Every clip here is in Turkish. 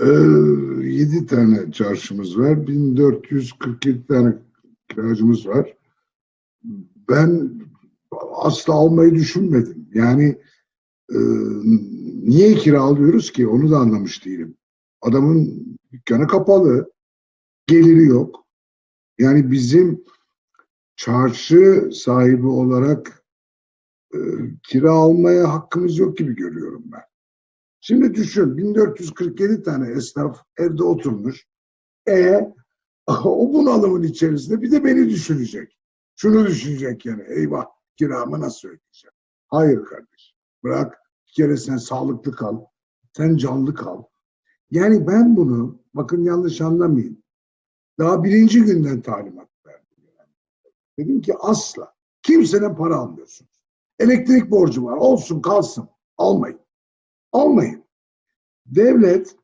Ee, 7 tane çarşımız var. 1447 tane kiracımız var. Ben asla almayı düşünmedim. Yani e, niye kiralıyoruz ki onu da anlamış değilim. Adamın dükkanı kapalı, geliri yok. Yani bizim çarşı sahibi olarak e, kira almaya hakkımız yok gibi görüyorum ben. Şimdi düşün 1447 tane esnaf evde oturmuş. E o bunalımın içerisinde bir de beni düşünecek. Şunu düşünecek yani eyvah kiramı nasıl ödeyeceğim? Hayır kardeş bırak bir kere sen sağlıklı kal. Sen canlı kal. Yani ben bunu bakın yanlış anlamayın. Daha birinci günden talimat verdim. Dedim ki asla kimseden para almıyorsunuz. Elektrik borcu var olsun kalsın almayın. Almayın. Devlet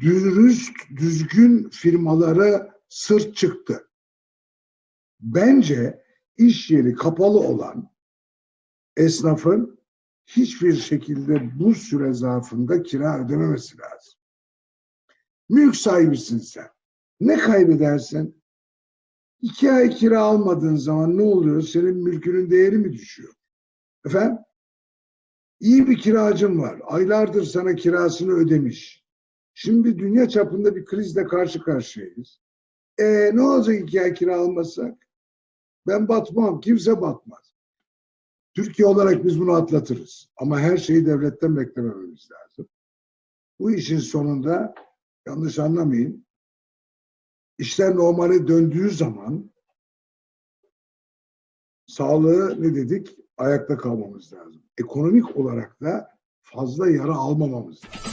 dürüst, düzgün firmalara sırt çıktı. Bence iş yeri kapalı olan esnafın hiçbir şekilde bu süre zarfında kira ödememesi lazım. Mülk sahibisin sen. Ne kaybedersin? İki ay kira almadığın zaman ne oluyor? Senin mülkünün değeri mi düşüyor? Efendim? İyi bir kiracın var. Aylardır sana kirasını ödemiş. Şimdi dünya çapında bir krizle karşı karşıyayız. E ne olacak iki ay kira almasak? Ben batmam. Kimse batmaz. Türkiye olarak biz bunu atlatırız. Ama her şeyi devletten beklemememiz lazım. Bu işin sonunda yanlış anlamayın. İşler normale döndüğü zaman sağlığı ne dedik? Ayakta kalmamız lazım. Ekonomik olarak da fazla yara almamamız lazım.